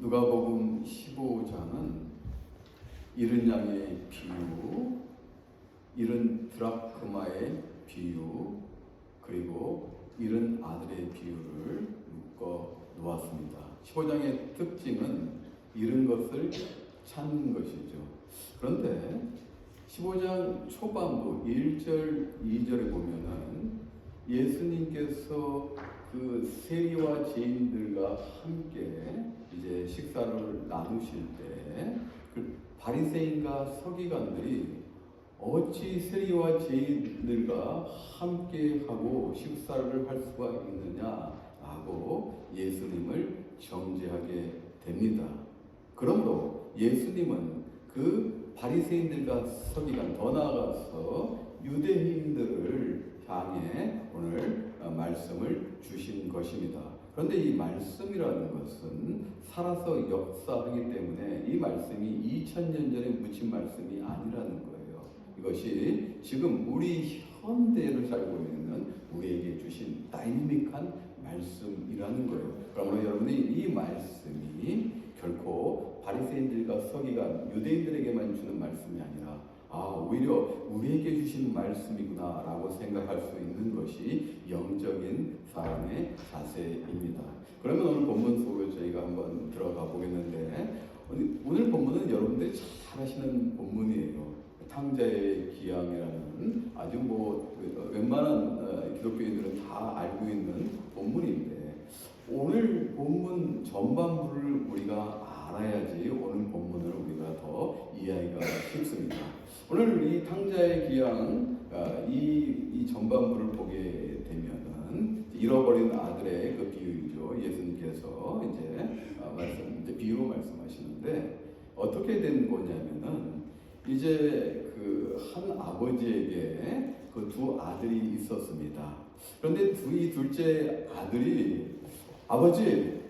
누가복음 15장은 이른 양의 비유, 이른 드라크마의 비유, 그리고 이른 아들의 비유를 묶어 놓았습니다. 15장의 특징은 이른 것을 찾는 것이죠. 그런데 15장 초반부 1절, 2절에 보면은 예수님께서 그 세리와 죄인들과 함께 이제 식사를 나누실 때 그 바리새인과 서기관들이 어찌 세리와 죄인들과 함께 하고 식사를 할 수가 있느냐라고 예수님을 정죄하게 됩니다. 그러므로 예수님은 그 바리새인들과 서기관 더 나아가서 유대인들을 향해 오늘 어, 말씀을 주신 것입니다. 그런데 이 말씀이라는 것은 살아서 역사하기 때문에 이 말씀이 2000년 전에 묻힌 말씀이 아니라는 거예요. 이것이 지금 우리 현대를 살고 있는 우리에게 주신 다이내믹한 말씀이라는 거예요. 그러므로 여러분이 이 말씀이 결코 바리새인들과 서기관 유대인들에게만 주는 말씀이 아니라 아 오히려 우리에게 주신 말씀이구나라고 생각할 수 있는 것이 영적인 사람의 자세입니다. 그러면 오늘 본문 속으로 저희가 한번 들어가 보겠는데 오늘- 본문은 여러분들이 잘 아시는 본문이에요. 탕자의 기양이라는 아주 뭐 어, 웬만한 어, 기독교인들은 다 알고 있는 본문인데 오늘 본문 전반부를 우리가 알아야지 오늘 본문을 우리가 더 이해하기가 쉽습니다. 오늘 이 탕자의 기양 아, 이, 이 전반부를 보게 되면은 잃어버린 아들의 그 비유이죠. 예수님께서 이제 아, 말씀 이제 비유로 말씀하시는데 어떻게 된 거냐면은 이제 그 한 아버지에게 그 두 아들이 있었습니다. 그런데 두 이 둘째 아들이 아버지,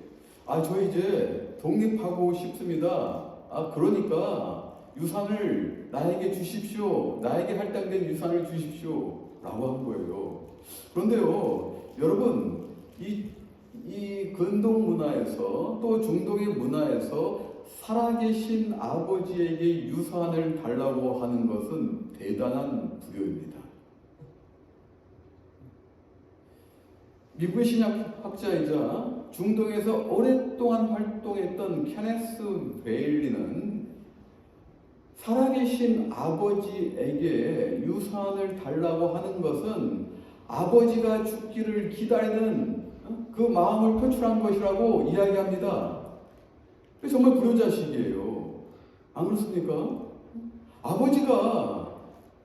아 저 이제 독립하고 싶습니다. 아 그러니까 유산을 나에게 주십시오. 나에게 할당된 유산을 주십시오.라고 한 거예요. 그런데요, 여러분 이 이 근동 문화에서 또 중동의 문화에서 살아계신 아버지에게 유산을 달라고 하는 것은 대단한 불효입니다. 미국의 신약학자이자 중동에서 오랫동안 활동했던 케네스 베일리는 살아계신 아버지에게 유산을 달라고 하는 것은 아버지가 죽기를 기다리는 어? 그 마음을 표출한 것이라고 이야기합니다. 정말 불효자식이에요. 안 그렇습니까? 아버지가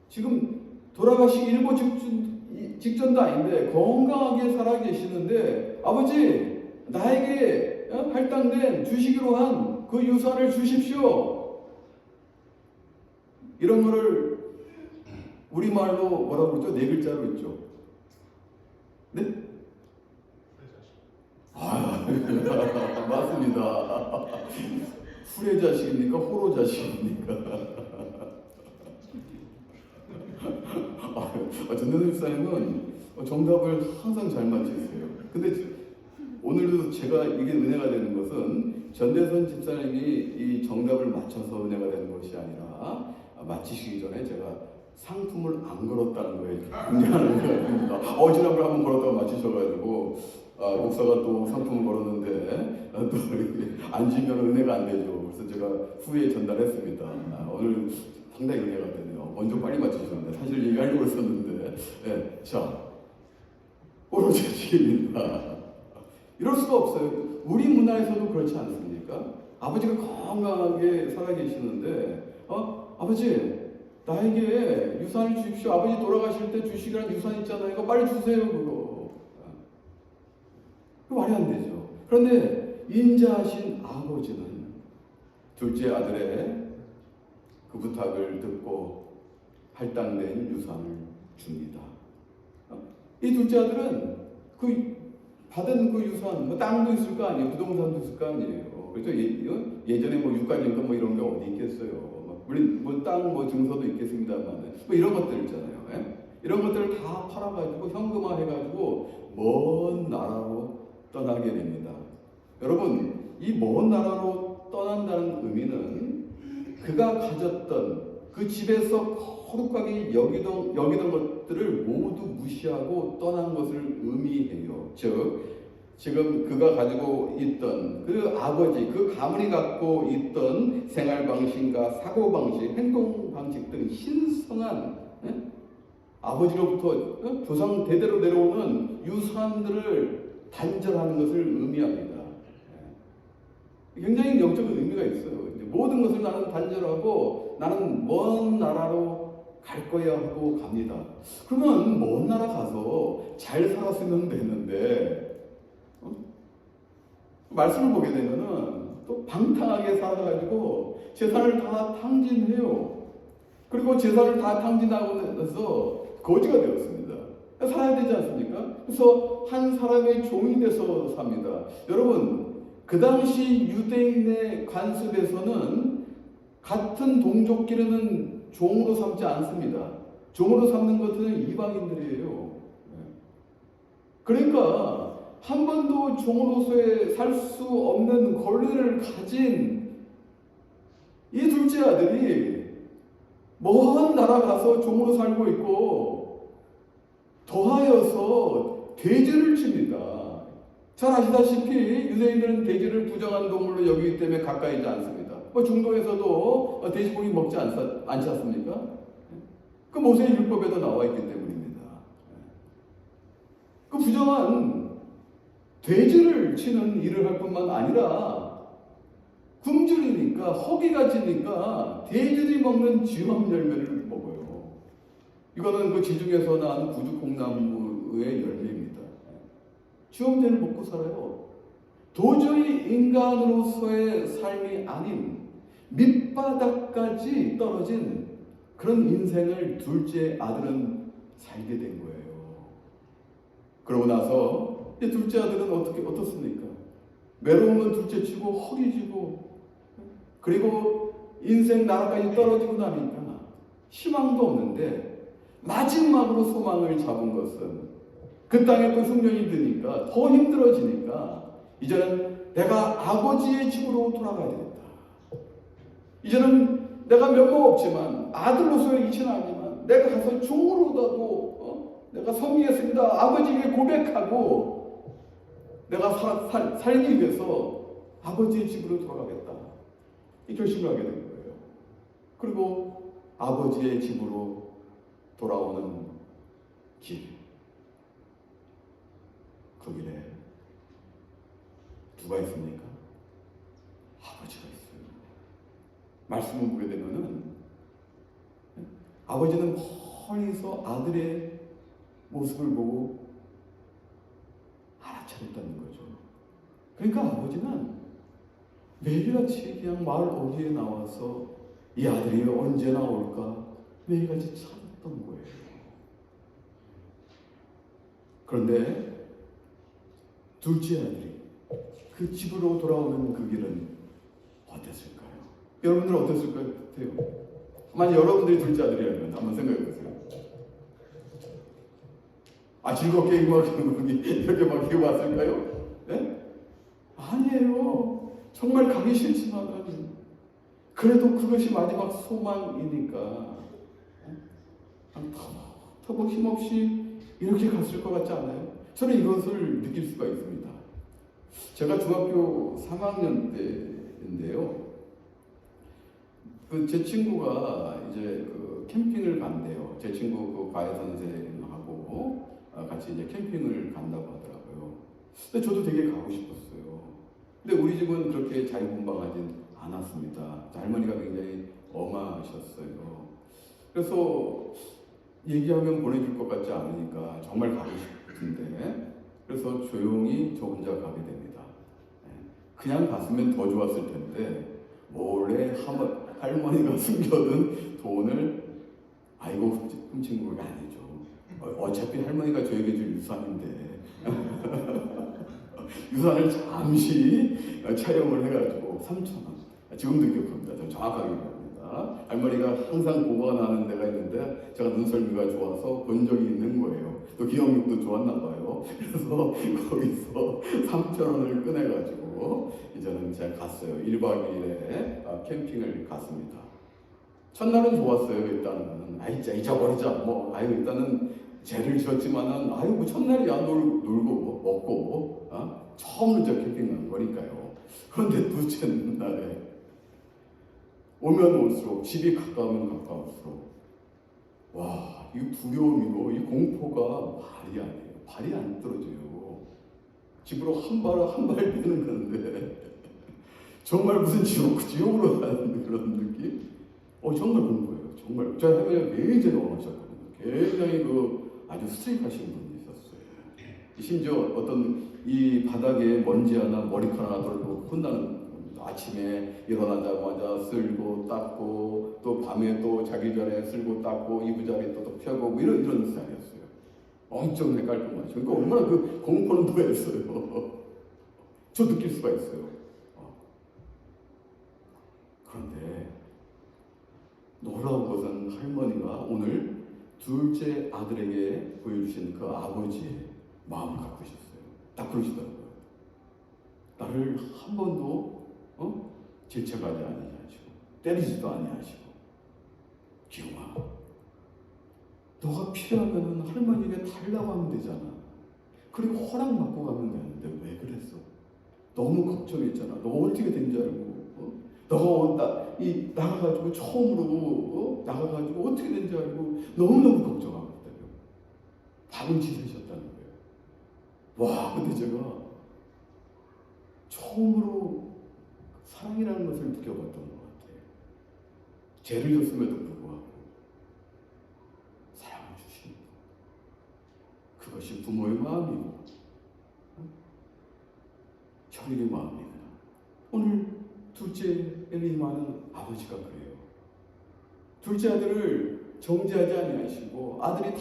지금 돌아가시기 일보 직전, 직전도 아닌데 건강하게 살아 계시는데 아버지 나에게 어? 할당된 주시기로 한 그 유산을 주십시오. 이런 거를 우리말로 뭐라고 그러죠? 네 글자로 있죠. 네? 아, 맞습니다. 후레 자식입니까? 호로 자식입니까? 아, 전대선 집사님은 정답을 항상 잘 맞히세요. 근데 오늘도 제가 이게 은혜가 되는 것은 전대선 집사님이 이 정답을 맞춰서 은혜가 되는 것이 아니라 맞히시기 전에 제가 상품을 안 걸었다는 거에 굉장한 은혜가 됩니다. 어지럼을 한번 걸었다가 맞히셔가지고 아, 목사가 또 상품을 걸었는데 아, 또 이렇게 안 지면 은혜가 안 되죠. 그래서 제가 후에 전달했습니다. 아, 오늘 상당히 은혜가 되네요. 먼저 빨리 맞추셨는데 사실 얘기하려고 했었는데 네, 자 오로지입니다. 이럴 수가 없어요. 우리 문화에서도 그렇지 않습니까? 아버지가 건강하게 살아계시는데 어 아버지 나에게 유산을 주십시오. 아버지 돌아가실 때 주시기란 유산 있잖아요. 이거 빨리 주세요 그거. 그 말이 안 되죠. 그런데 인자하신 아버지는 둘째 아들의 그 부탁을 듣고 할당된 유산을 줍니다. 이 둘째 아들은 그 받은 그 유산, 뭐 땅도 있을 거 아니에요, 부동산도 있을 거 아니에요. 그렇죠? 예, 전에뭐 유가증권 뭐 이런 게 어디 있겠어요. 뭐 물론 뭐땅 뭐 증서도 있겠습니다만 뭐 이런 것들 있잖아요. 예? 이런 것들을 다 팔아가지고 현금화해가지고 먼 나라로 떠나게 됩니다. 여러분 이 먼 나라로 떠난다는 의미는 그가 가졌던 그 집에서 거룩하게 여기던, 여기던 것들을 모두 무시하고 떠난 것을 의미해요. 즉, 지금 그가 가지고 있던 그 아버지, 그 가문이 갖고 있던 생활 방식과 사고 방식, 행동 방식 등 신성한 예? 아버지로부터 어? 조상 대대로 내려오는 유산들을 단절하는 것을 의미합니다. 예. 굉장히 영적인 의미가 있어요. 모든 것을 나는 단절하고 나는 먼 나라로 갈 거야 하고 갑니다. 그러면 먼 나라 가서 잘 살았으면 되는데 어? 말씀을 보게 되면은 또 방탕하게 살아가지고 재산을 다 탕진해요. 그리고 재산을 다 탕진하고 나서 거지가 되었습니다. 살아야 되지 않습니까? 그래서 한 사람의 종이 돼서 삽니다. 여러분, 그 당시 유대인의 관습에서는 같은 동족끼리는 종으로 삼지 않습니다. 종으로 삼는 것은 이방인들이에요. 그러니까 한 번도 종으로서의 살 수 없는 권리를 가진 이 둘째 아들이 먼 나라 가서 종으로 살고 있고 더하여서 돼지를 칩니다. 잘 아시다시피 유대인들은 돼지를 부정한 동물로 여기기 때문에 가까이지 않습니다. 뭐 중동에서도 돼지고기 먹지 않, 않지 않습니까? 그 모세의 율법에도 나와 있기 때문입니다. 그 부정한 돼지를 치는 일을 할 뿐만 아니라 굶주리니까 허기가 지니까 돼지들이 먹는 지황 열매를 먹어요. 이거는 그 지중에서 난 구두콩나무의 열매입니다. 지황제를 먹고 살아요. 도저히 인간으로서의 삶이 아닌 밑바닥까지 떨어진 그런 인생을 둘째 아들은 살게 된 거예요. 그러고 나서 둘째 아들은 어떻게 어떻습니까? 외로움은 둘째 치고 허기지고 그리고 인생 나라까지 떨어지고 나니까 희망도 없는데 마지막으로 소망을 잡은 것은 그 땅에 또 흉년이 드니까 더 힘들어지니까 이제는 내가 아버지의 집으로 돌아가야 되겠다. 이제는 내가 면목 없지만 아들로서의 이치는 아니지만 내가 가서 종으로라도 어? 내가 섬기겠습니다. 아버지에게 고백하고 내가 사, 살, 살기 위해서 아버지의 집으로 돌아가겠다. 이 결심을 하게 된 거예요. 그리고 아버지의 집으로 돌아오는 길. 그 길에 누가 있습니까? 아버지가 있어요. 말씀을 보게 되면은 아버지는 멀리서 아들의 모습을 보고 알아차렸다는 거죠. 그러니까 아버지는 매일같이 그냥 마을 어귀에 나와서 이 아들이 언제 나올까 매일같이 찾았던 거예요. 그런데 둘째 아들이 그 집으로 돌아오는 그 길은 어땠을까요? 여러분들 어땠을 것 같아요? 만약 여러분들이 둘째 아들이라면 한번 생각해 보세요. 아 즐겁게 막 이렇게 막 기어왔을까요? 네? 아니에요. 정말 가기 싫지만 그래도 그것이 마지막 소망이니까 터벅 힘없이 이렇게 갔을 것 같지 않아요? 저는 이것을 느낄 수가 있습니다. 제가 중학교 3학년 때인데요. 그 제 친구가 이제 그 캠핑을 간대요. 제 친구 그 과외 선생하고 같이 이제 캠핑을 간다고 하더라고요. 근데 저도 되게 가고 싶었어요. 근데 우리 집은 그렇게 자유분방하진 않았습니다. 할머니가 굉장히 엄하셨어요. 그래서 얘기하면 보내줄 것 같지 않으니까 정말 가고 싶은데 그래서 조용히 저 혼자 가게 됩니다. 그냥 갔으면 더 좋았을 텐데 몰래 할머니가 숨겨둔 돈을 아이고 훔친 거 아니죠. 어차피 할머니가 저에게 줄 유산인데 유산을 잠시 촬영을 해가지고 3천 원. 지금도 기억합니다. 저 정확하게 기억합니다. 할머니가 항상 보관하는 데가 있는데 제가 눈썰미가 좋아서 본 적이 있는 거예요. 또 기억력도 좋았나 봐요. 그래서 거기서 3천 원을 꺼내가지고 가지고 이제는 제가 갔어요. 1박 2일에 아, 캠핑을 갔습니다. 첫날은 좋았어요. 일단은 아이 자 잊어버리자. 뭐 아유 일단은 죄를 지었지만은 아유 뭐 첫날이야 놀, 놀고 먹고 어? 처음으로 저 캠핑 간 거니까요. 그런데 둘째 날에 오면 올수록 집이 가까우면 가까울수록 와, 이 두려움이고 이 공포가 말이 아니에요. 발이 안 떨어져요. 집으로 한 발 한발 뛰는 건데 정말 무슨 지옥 지옥으로 가는 그런 느낌? 어 정말 그런 거예요. 정말 저 해외에 굉장히 원하셨거든요. 굉장히 그 아주 스트릭하신 분이 있었어요. 심지어 어떤 이 바닥에 먼지 하나 머리카락 하나 떨고 혼나는 아침에 일어나자마자 쓸고 닦고 또 밤에 또 자기 전에 쓸고 닦고 이부자리 또, 또 펴고 뭐 이런 이런 스타일이었어요. 엄청나게 깔끔하죠. 그러니까 얼마나 그 공포는 더했어요. 저 느낄 수가 있어요. 어. 그런데 놀라운 것은 할머니가 오늘 둘째 아들에게 보여주신 그 아버지의 마음을 갖고 계셨어요. 딱 그러시더라고요. 나를 한 번도 어? 질책하지 아니하시고 때리지도 아니하시고 기용아 너가 필요하면 할머니에게 달라고 하면 되잖아. 그리고 허락 받고 가면 되는데 왜 그랬어? 너무 걱정했잖아. 너 어떻게 된 줄 알고? 어? 너가 나, 이, 나가가지고 처음으로 어? 나가가지고 어떻게 된줄 알고 너무너무 걱정하고 있다요. 밥은 지내셨다는 거예요. 와, 근데 제가 처음으로 사랑이라는 것을 느껴봤던 것 같아요. 죄를 졌음에도 불구하고 사랑을 주시는 것. 그것이 부모의 마음이고 어? 형님의 마음이구나. 오늘 둘째 엘리마는 아버지가 그래요. 둘째 아들을 정지하지 아니하시고 아들이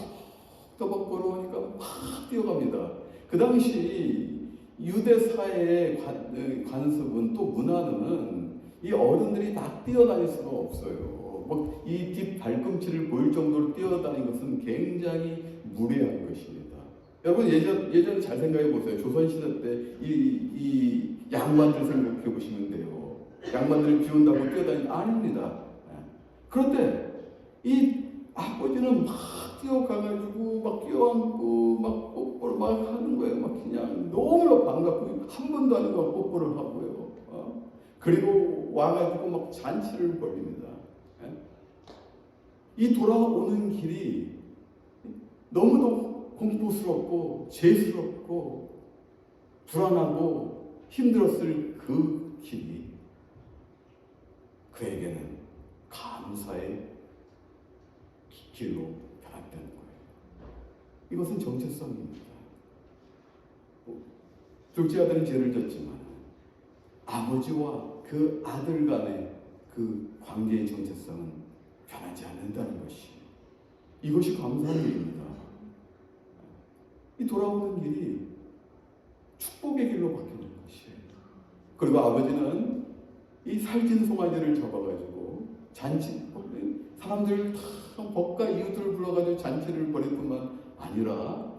턱더벅 걸어오니까 막 뛰어갑니다. 그 당시 유대 사회의 관, 관습은 또 문화는 이 어른들이 막 뛰어다닐 수가 없어요. 뭐이 뒷 발꿈치를 보일 정도로 뛰어다니는 것은 굉장히 무례한 것입니다. 여러분 예전 예전 잘 생각해 보세요. 조선 시대 때 이 이 양반들 생각해 보시면 돼요. 양반들이 비 온다고 뛰어다니 아닙니다. 예. 그런데 이 아버지는 막 뛰어가가지고 막 뛰어안고 막 뽀뽀를 막 하는 거예요. 막 그냥 너무나 반갑고 한 번도 아니고 막 뽀뽀를 하고요. 어? 그리고 와가지고 막 잔치를 벌립니다. 예? 이 돌아오는 길이 너무도 공포스럽고 죄스럽고 불안하고 힘들었을 그 길이 그에게는 감사의 길로 변했다는 거예요. 이것은 정체성입니다. 둘째 아들은 죄를 졌지만 아버지와 그 아들 간의 그 관계의 정체성은 변하지 않는다는 것이 이것이 감사한 일입니다. 이 돌아오는 길이 축복의 길로 바뀌는 것이에요. 그리고 아버지는 이 살찐 송아지를 잡아가지고 잔치 사람들 다 법과 이웃들을 불러가지고 잔치를 벌일 뿐만 아니라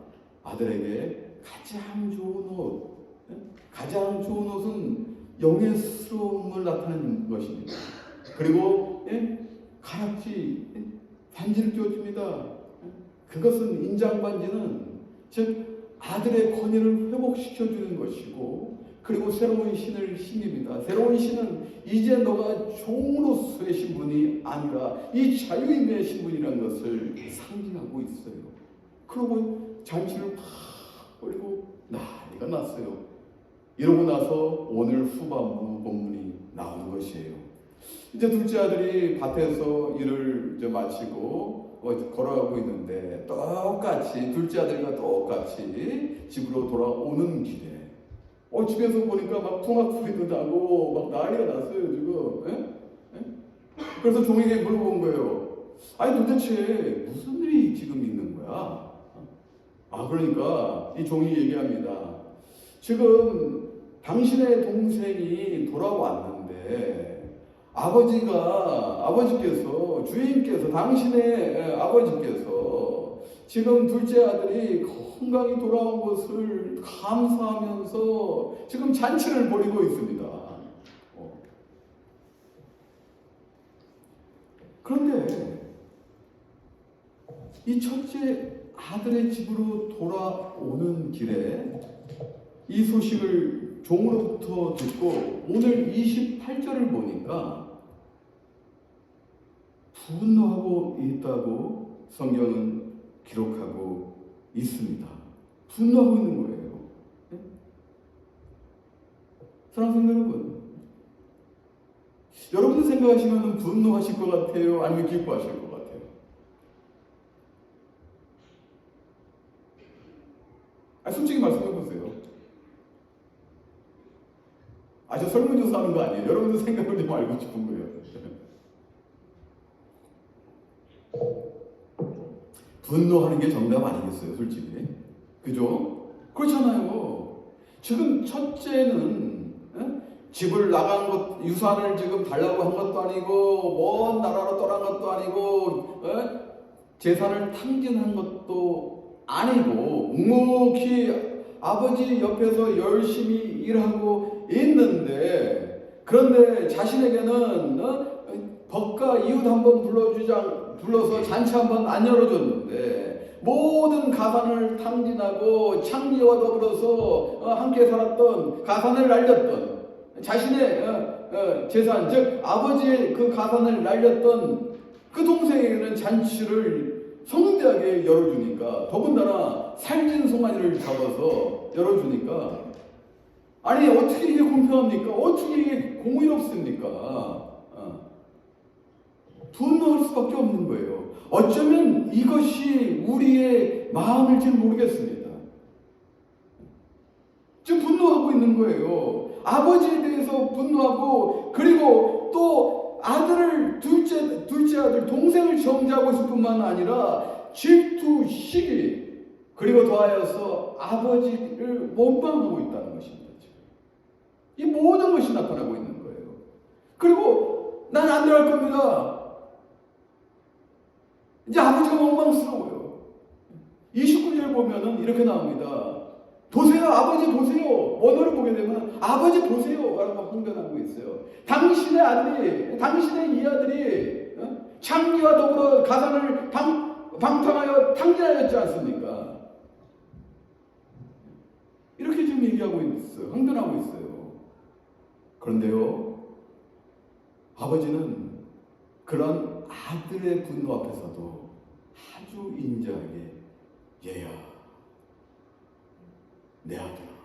아들에게 가장 좋은 옷, 예? 가장 좋은 옷은 영예스러움을 나타내는 것입니다. 그리고 예? 가락지 예? 반지를. 예? 그것은 인장 반지는 즉 아들의 권위를 회복시켜 주는 것이고 그리고 새로운 신을 신깁니다. 새로운 신은 이제 너가 종으로서의 신분이 아니라 이 자유인의 신분이라는 것을 상징하고 있어요. 그러고 잔치를 팍 버리고 난리가 났어요. 이러고 나서 오늘 후반부 본문이 나오는 것이에요. 이제 둘째 아들이 밭에서 일을 이제 마치고 어, 걸어가고 있는데 똑같이 둘째 아들과 똑같이 집으로 돌아오는 길에 어, 집에서 보니까 막 통학 소리도 나고 막 난리가 났어요 지금. 예? 예? 그래서 종에게 물어본 거예요. 아니 도대체 무슨 일이 지금 있는 거야? 아 그러니까 이 종이 얘기합니다. 지금 당신의 동생이 돌아왔는데 아버지가 아버지께서 주인께서 당신의 아버지께서 지금 둘째 아들이 건강히 돌아온 것을 감사하면서 지금 잔치를 벌이고 있습니다. 어. 그런데 이 첫째 아들의 집으로 돌아오는 길에 이 소식을 종으로부터 듣고 오늘 28절을 보니까 분노하고 있다고 성경은 기록하고 있습니다. 분노하고 있는 거예요. 네? 사랑하는 여러분, 여러분 생각하시면 분노하실 것 같아요? 아니면 기뻐하실 것 같아요? 아, 솔직히 말씀해 보세요. 아, 저 설문조사 하는 거 아니에요. 여러분들 생각을 좀 알고 싶은 거예요. 분노하는 게 정답 아니겠어요, 솔직히. 그죠? 그렇잖아요. 지금 첫째는 에? 집을 나간 것, 유산을 지금 달라고 한 것도 아니고, 먼 나라로 떠난 것도 아니고, 에? 재산을 탕진한 것도 아니고, 묵묵히 아버지 옆에서 열심히 일하고 있는데, 그런데 자신에게는 어? 법과 이웃 한번 불러주자 불러서 잔치 한번 안 열어줬는데 모든 가산을 탕진하고 창리와 더불어서 어, 함께 살았던 가산을 날렸던 자신의 어, 어, 재산 즉 아버지의 그 가산을 날렸던 그 동생에게는 잔치를 성대하게 열어주니까 더군다나 살찐 송아지를 잡아서 열어주니까 아니 어떻게 이게 공평합니까? 어떻게 이게 공의롭습니까? 어. 분노할 수밖에 없는 거예요. 어쩌면 이것이 우리의 마음일지 모르겠습니다. 지금 분노하고 있는 거예요. 아버지에 대해서 분노하고 그리고 또 아들을 둘째 둘째 아들 동생을 정죄하고 있을 뿐만 아니라 질투, 시기 그리고 더하여서 아버지를 원망하고 있다는 것입니다. 이 모든 것이 나타나고 있는 거예요. 그리고 난 안 들어갈 겁니다. 이제 아버지가 원망스러워요. 29절 보면은 이렇게 나옵니다. 보세요, 아버지 보세요. 원어를 보게 되면 아버지 보세요. 라고 항변하고 있어요. 당신의 아들이, 당신의 이 아들이 어? 창기와 더불어 가산을 방, 방탕하여 탕진하였지 않습니까? 이렇게 지금 얘기하고 있어요. 항변하고 있어요. 그런데요, 아버지는 그런 아들의 분노 앞에서도 아주 인자하게 얘야 내 아들아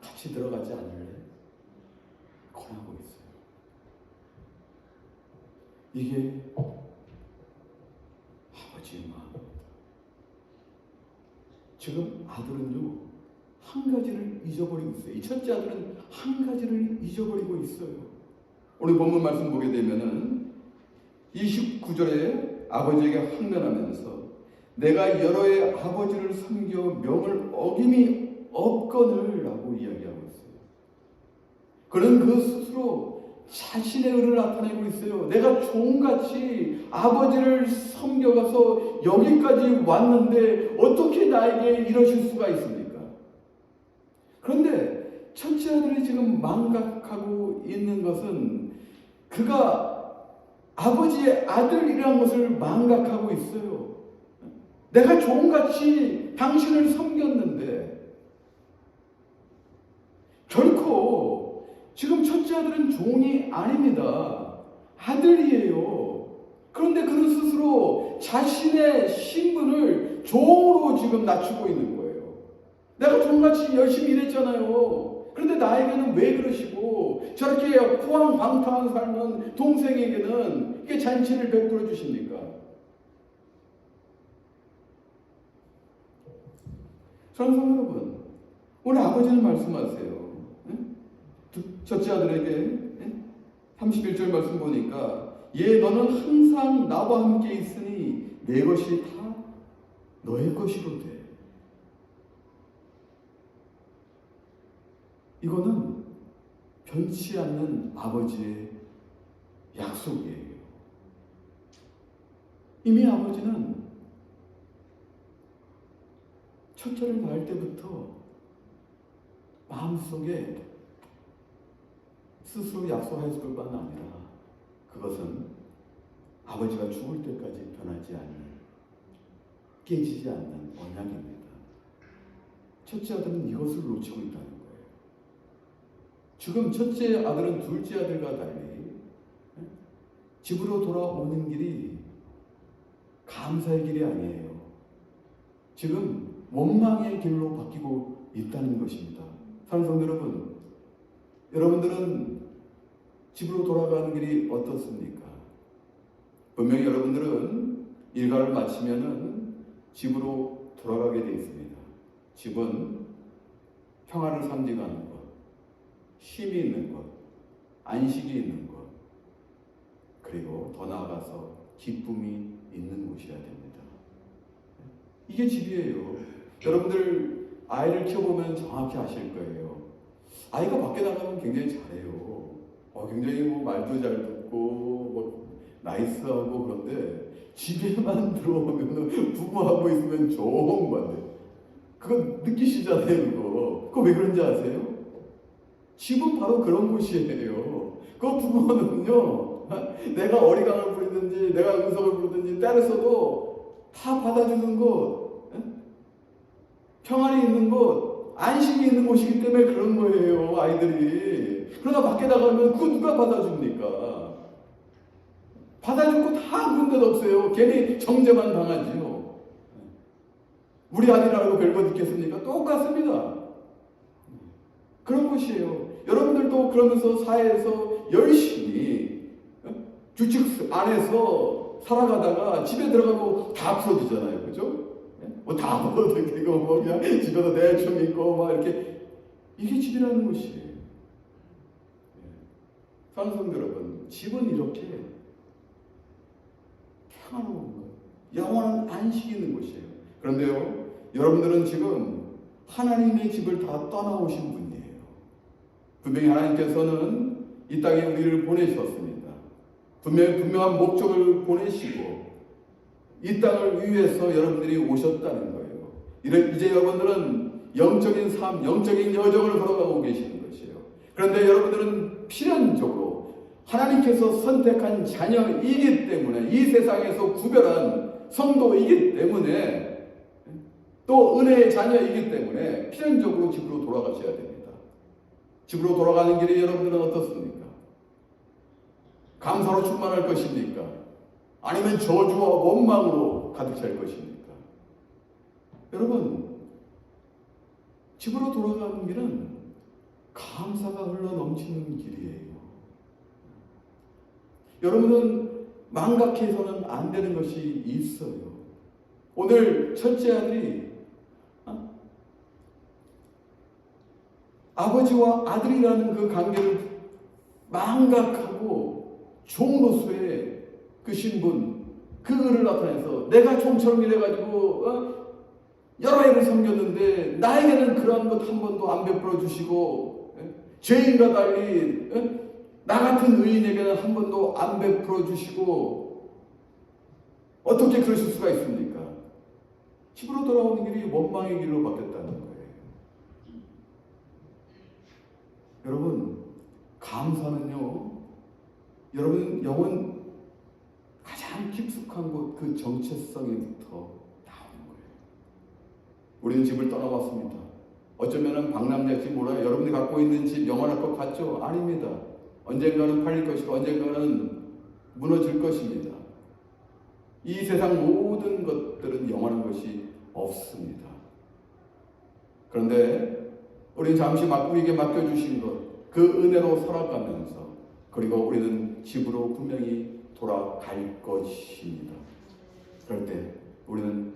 같이 들어가지 않을래? 권하고 있어요. 이게 아버지의 마음입니다. 지금 아들은요 한 가지를 잊어버리고 있어요. 이 첫째 아들은 한 가지를 잊어버리고 있어요. 오늘 본문 말씀 보게 되면은 29절에 아버지에게 항변하면서 내가 여러 해 아버지를 섬겨 명을 어김이 없거늘 라고 이야기하고 있어요. 그는 그 스스로 자신의 의를 나타내고 있어요. 내가 종같이 아버지를 섬겨가서 여기까지 왔는데 어떻게 나에게 이러실 수가 있습니까? 그런데 첫째 아들이 지금 망각하고 있는 것은 그가 아버지의 아들이라는 것을 망각하고 있어요. 내가 종같이 당신을 섬겼는데 결코 지금 첫째 아들은 종이 아닙니다. 아들이에요. 그런데 그는 스스로 자신의 신분을 종으로 지금 낮추고 있는 거예요. 내가 종같이 열심히 일했잖아요. 그런데 나에게는 왜 그러시고 저렇게 호황방탕한 삶은 동생에게는 이게 잔치를 베풀어 주십니까? 사랑하는 여러분, 오늘 아버지는 말씀하세요. 첫째 아들에게 31절 말씀 보니까 얘 너는 항상 나와 함께 있으니 내 것이 다 너의 것이로 돼. 이거는 변치 않는 아버지의 약속이에요. 이미 아버지는 첫째를 낳을 때부터 마음속에 스스로 약속했을 것만 아니라 그것은 아버지가 죽을 때까지 변하지 않는 깨지지 않는 언약입니다. 첫째 아들은 이것을 놓치고 거예요. 지금 첫째 아들은 둘째 아들과 달리 예? 집으로 돌아오는 길이 감사의 길이 아니에요. 지금 원망의 길로 바뀌고 있다는 것입니다. 사랑하는 성도 여러분, 여러분들은 집으로 돌아가는 길이 어떻습니까? 분명히 여러분들은 일과를 마치면은 집으로 돌아가게 되어 있습니다. 집은 평화를 상징하는 것, 쉼이 있는 것, 안식이 있는 것, 그리고 더 나아가서 기쁨이 있는 곳이어야 됩니다. 이게 집이에요. 여러분들 아이를 키워보면 정확히 아실 거예요. 아이가 밖에 나가면 굉장히 잘해요. 어, 굉장히 뭐 말도 잘 듣고 뭐 나이스하고 그런데 집에만 들어오면 부부하고 있으면 정반대. 그거 느끼시잖아요, 그거. 그거 왜 그런지 아세요? 집은 바로 그런 곳이에요. 그 부모는요, 내가 어리광을 부리든지, 내가 음성을 부르든지 때려서도 다 받아주는 곳, 예? 평안이 있는 곳, 안식이 있는 곳이기 때문에 그런 거예요, 아이들이. 그러나 밖에 나가면 그거 누가 받아줍니까? 받아줄 거다 아무 데도 없어요. 괜히 정죄만 당하지요. 우리 아들이라고 별거 듣겠습니까? 똑같습니다. 그런 곳이에요. 여러분들도 그러면서 사회에서 열심히 어? 규칙 안에서 살아가다가 집에 들어가고 다 풀어지잖아요. 그죠? 뭐다 풀어지고 뭐 그냥 집에서 대충 있고 막 이렇게 이게 집이라는 것이에요. 사랑성도 여러분, 집은 이렇게 평화로운 것, 영원한 안식이 있는 곳이에요. 그런데요, 여러분들은 지금 하나님의 집을 다 떠나오신 분이에요. 분명히 하나님께서는 이 땅에 우리를 보내셨습니다. 분명히 분명한 목적을 보내시고 이 땅을 위해서 여러분들이 오셨다는 거예요. 이제 여러분들은 영적인 삶, 영적인 여정을 걸어가고 계시는 것이에요. 그런데 여러분들은 필연적으로 하나님께서 선택한 자녀이기 때문에 이 세상에서 구별한 성도이기 때문에 또 은혜의 자녀이기 때문에 필연적으로 집으로 돌아가셔야 됩니다. 집으로 돌아가는 길이 여러분들은 어떻습니까? 감사로 충만할 것입니까? 아니면 저주와 원망으로 가득 찰 것입니까? 여러분, 집으로 돌아가는 길은 감사가 흘러 넘치는 길이에요. 여러분은 망각해서는 안 되는 것이 있어요. 오늘 첫째 아들이 어? 아버지와 아들이라는 그 관계를 망각하고 종로서의 그 신분, 그 을을 나타내서 내가 종처럼 일해가지고 어? 여러 애를 섬겼는데 나에게는 그러한 것 한 번도 안 베풀어 주시고 예? 죄인과 달리 예? 나 같은 의인에게는 한 번도 안 베풀어 주시고 어떻게 그러실 수가 있습니까? 집으로 돌아오는 길이 원망의 길로 바뀌었다는 거예요. 여러분, 감사는요, 여러분 영혼 가장 깊숙한 곳 그 정체성에부터 나오는 거예요. 우리는 집을 떠나왔습니다. 어쩌면은 방남자일지 몰라요. 여러분이 갖고 있는 집 영원할 것 같죠? 아닙니다. 언젠가는 팔릴 것이고 언젠가는 무너질 것입니다. 이 세상 모든 것들은 영원한 것이 없습니다. 그런데 우리는 잠시 우리에게 맡겨주신 것, 그 은혜로 살아가면서 그리고 우리는 집으로 분명히 돌아갈 것입니다. 그럴 때 우리는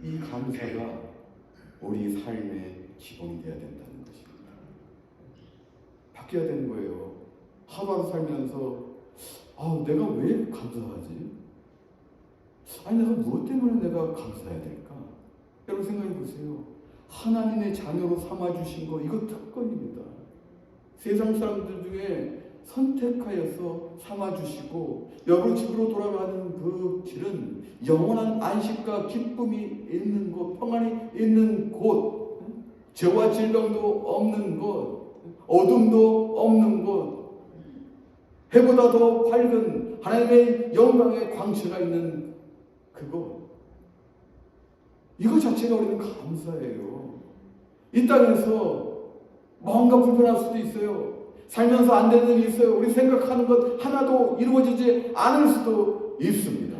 이 감사가 우리 삶의 기본이 되어야 된다는 것입니다. 바뀌어야 되는 거예요. 하루하루 살면서 아, 내가 왜 감사하지? 아니 내가 무엇 때문에 내가 감사해야 될까? 여러분 생각해 보세요. 하나님의 자녀로 삼아 주신 거 이거 특권입니다. 세상 사람들 중에 선택하여서 삼아주시고 여러분 집으로 돌아가는 그 길은 영원한 안식과 기쁨이 있는 곳, 평안이 있는 곳, 죄와 질병도 없는 곳, 어둠도 없는 곳, 해보다 더 밝은 하나님의 영광의 광채가 있는 그곳. 이거 자체가 우리는 감사해요. 이 땅에서 뭔가 불편할 수도 있어요. 살면서 안 되는 일이 있어요. 우리 생각하는 것 하나도 이루어지지 않을 수도 있습니다.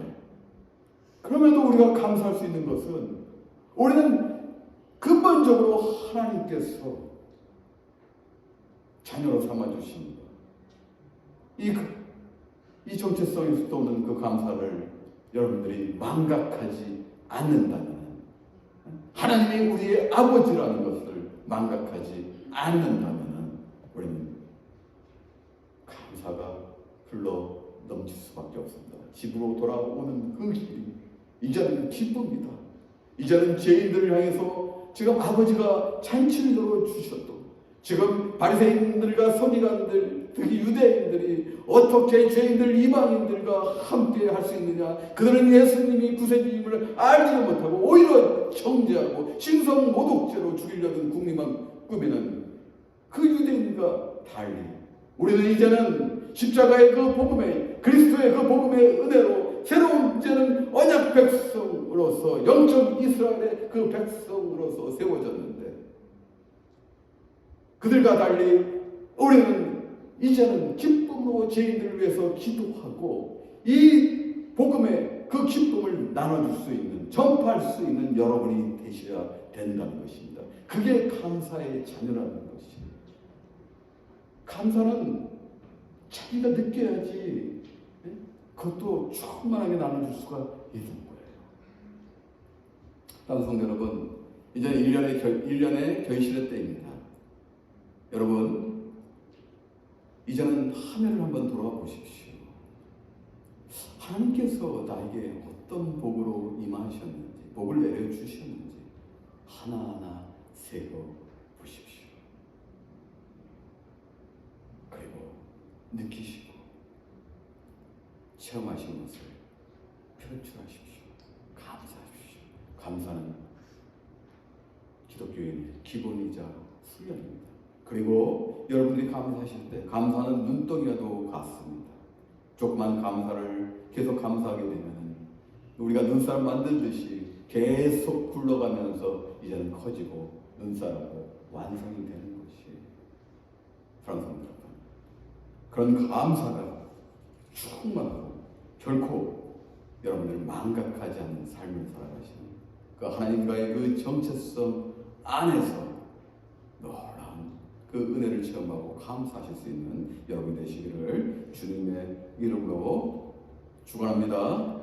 그럼에도 우리가 감사할 수 있는 것은 우리는 근본적으로 하나님께서 자녀로 삼아주십니다. 이, 이 정체성에서 오는 그 감사를 여러분들이 망각하지 않는다면 하나님이 우리의 아버지라는 것을 망각하지 않는다면 우리는 감사가 흘러 넘칠 수밖에 없습니다. 집으로 돌아오는 그 길이 이제는 기쁩니다. 이제는 죄인들을 향해서 지금 아버지가 잔치를 열어 주셨도 지금 바리새인들과 서기관들 특히 유대인들이 어떻게 죄인들 이방인들과 함께 할 수 있느냐? 그들은 예수님이 구세주임을 알지도 못하고 오히려 정죄하고 신성 모독죄로 죽이려는 국민만 꾸미는 그 유대인과 달리 우리는 이제는 십자가의 그 복음의 그리스도의 그 복음의 은혜로 새로운 이제는 언약 백성으로서 영적 이스라엘의 그 백성으로서 세워졌는데 그들과 달리 우리는 이제는 기쁨으로 죄인들을 위해서 기도하고 이 복음의 그 기쁨을 나눠줄 수 있는 전파할 수 있는 여러분이 되셔야 된다는 것입니다. 그게 감사의 자녀라는 것입니다. 감사는 자기가 느껴야지 예? 그것도 충만하게 나눠줄 수가 있는 거예요. 성도 여러분, 이제 1년의, 결, 1년의 결실의 때입니다. 여러분, 이제는 한 해를 한번 돌아와 보십시오. 하나님께서 나에게 어떤 복으로 임하셨는지, 복을 내려주셨는지 하나하나 세고 보십시오. 그리고 느끼시고 체험하신 것을 표출하십시오. 감사하십시오. 감사는 기독교인의 기본이자 수련입니다. 그리고 여러분들이 감사하실 때 감사는 눈덩이와도 같습니다. 조그만 감사를 계속 감사하게 되면 우리가 눈사람 만들듯이 계속 굴러가면서 이제는 커지고 눈사람으로 완성이 되는 것이 여러분. 그런 감사가 충만하고 결코 여러분들 망각하지 않는 삶을 살아가시는 그 하나님과의 그 정체성 안에서 놀라운 그 은혜를 체험하고 감사하실 수 있는 여러분 되시기를 주님의 이름으로 축원합니다.